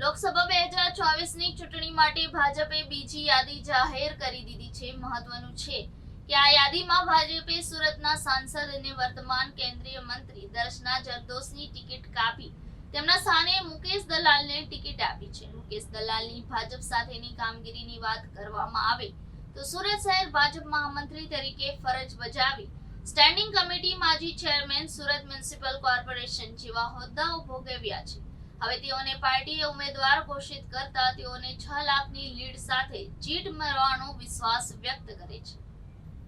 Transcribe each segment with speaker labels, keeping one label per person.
Speaker 1: લોકસભા બે હજાર ચોવીસની ચૂંટણી માટે ભાજપે બીજી યાદી જાહેર કરી દીધી છે. મહત્વનું છે કે આ યાદીમાં ભાજપે સુરતના સાંસદ અને વર્તમાન કેન્દ્રીય મંત્રી દર્શના જરદોશની ટિકિટ કાપી. તેમના સ્થાને મુકેશ દલાલને ટિકિટ આપી છે. મુકેશ દલાલની ભાજપ સાથેની કામગીરીની વાત કરવામાં આવે તો સુરત શહેર ભાજપ મહામંત્રી તરીકે ફરજ બજાવી. સ્ટેન્ડિંગ કમિટી માજી ચેરમેન સુરત મ્યુનિસિપલ કોર્પોરેશન જેવા હોદ્દાઓ ભોગવ્યા છે. હવે તેઓને પાર્ટીએ ઉમેદવાર ઘોષિત કરતા તેઓને છ લાખની લીડ સાથે જીત મેળવવાનો વિશ્વાસ વ્યક્ત કરે છે.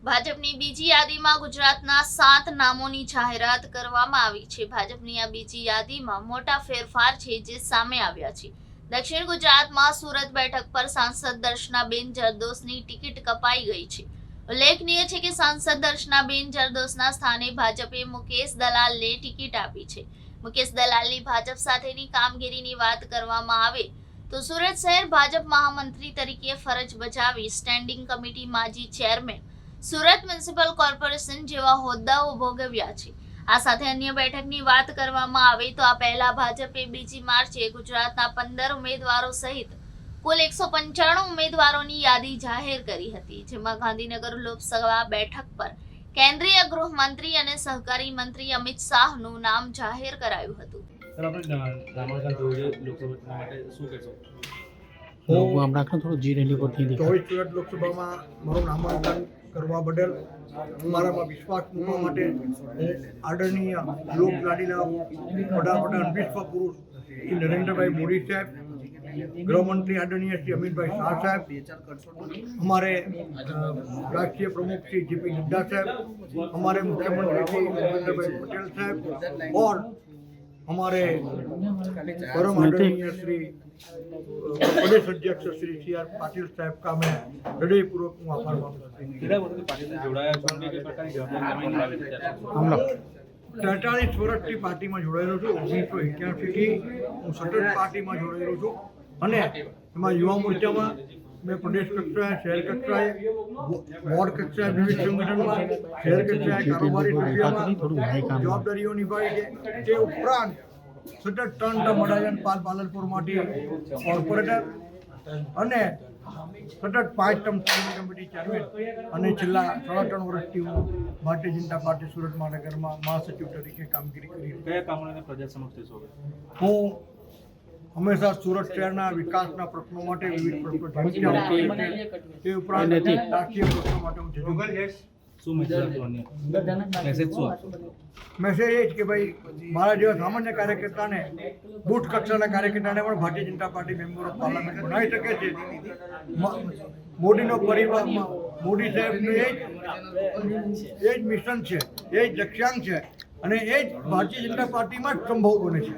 Speaker 1: ભાજપની બીજી યાદીમાં ગુજરાતના સાત નામોની જાહેરાત કરવામાં આવી છે. ભાજપની આ બીજી યાદીમાં મોટા ફેરફાર છે જે સામે આવ્યા છે. દક્ષિણ ગુજરાતમાં સુરત બેઠક પર સાંસદ દર્શનાબેન જરદોસની ટિકિટ કપાઈ ગઈ છે. ઉલ્લેખનીય છે કે સાંસદ દર્શનાબેન જરદોસના સ્થાને ભાજપે મુકેશ દલાલને ટિકિટ આપી છે. મુકેશ દલાલની ભાજપ સાથેની કામગીરીની વાત કરવામાં આવે તો સુરત શહેર ભાજપ મહામંત્રી તરીકે ફરજ બજાવી સ્ટેન્ડિંગ કમિટી માજી ચેરમેન સુરત મ્યુનિસિપલ કોર્પોરેશન જેવા હોદ્દાઓ ભોગવ્યા છે. આ સાથે અન્ય બેઠકની વાત કરવામાં આવે તો આ પહેલા ભાજપે બીજી માર્ચે ગુજરાતના પંદર ઉમેદવારો સહિત કુલ એકસો પંચાણું ઉમેદવારોની યાદી જાહેર કરી હતી, જેમાં ગાંધીનગર લોકસભા બેઠક પર કેન્દ્રીય ગૃહમંત્રી અને સહકારી મંત્રી અમિત શાહનું નામ જાહેર કરાયું હતું.
Speaker 2: હું
Speaker 3: લોકસભામાં મારું નામાંકન કરવા બદલ મારામાં વિશ્વાસ મૂકવા માટે આદરણીય લોક લાડીલા વડાપ્રધાન વિશ્વ પુરુષ નરેન્દ્રભાઈ મોદી સાહેબ ગૃહમંત્રી આદરણીય શ્રી અમિતભાઈ શાહ સાહેબ हमारे अ, राष्ट्रीय प्रमुख श्री जेपी नड्डा साहब हमारे मुख्यमंत्री श्री भूपेंद्र भाई पटेल साहब और हमारे परम आदरणीय श्री अ, प्रदेश अध्यक्ष श्री सी आर पाटिल साहब का मैं हृदयपूर्वक હું આભાર માનું છું
Speaker 4: કેટલા વર્ષથી પાર્ટીને જોડાયા છો અને કઈ પ્રકારની જવાબદારી તમે નિભાવી રહ્યા છો
Speaker 2: આમ લો
Speaker 3: તેતાલીસ વર્ષથી પાર્ટીમાં જોડાયેલો છું ઓગણીસો એક્યાસીથી હું સતત પાર્ટીમાં જોડાયેલો છું અને એમાં યુવા મોરચામાં મેં પ્રદેશ કક્ષાએ શહેર કક્ષાએ વોર્ડ કક્ષાએ વિવિધ સંગઠનમાં શહેર કક્ષાએ કારોબારી પ્રક્રિયામાં જવાબદારીઓ નિભાવી છે. તે ઉપરાંત સતત ત્રણ ટર્મ અડાજણ પાલ પાલનપુરમાંથી કોર્પોરેટર અને સતત પાંચ ટર્મ સ્ટેન્ડિંગ કમિટી ચેરમેન અને છેલ્લા સાડા ત્રણ વર્ષથી હું ભારતીય જનતા પાર્ટી સુરત મહાનગરમાં મહાસચિવ તરીકે કામગીરી કરી
Speaker 4: કયા કામોને પ્રજા સમક્ષ
Speaker 3: હું હંમેશા સુરત શહેરના વિકાસના પ્રશ્નો માટે વિવિધ પ્રશ્નો તે ઉપરાંત. રાષ્ટ્રીય પ્રશ્નો માટે હું
Speaker 4: મેસેજ
Speaker 3: એ જ કે ભાઈ મારા જેવા સામાન્ય કાર્યકર્તાને બુથ કક્ષાના કાર્યકર્તાને પણ Bharatiya Janata Party member of parliament બનાવી શકે છે. મોદીનો પરિવાર મોદી સાહેબનું એ જ એ જ મિશન છે એ જ લક્ષ્યાંક છે અને એ જ ભારતીય જનતા પાર્ટીમાં જ સંભવ બને છે.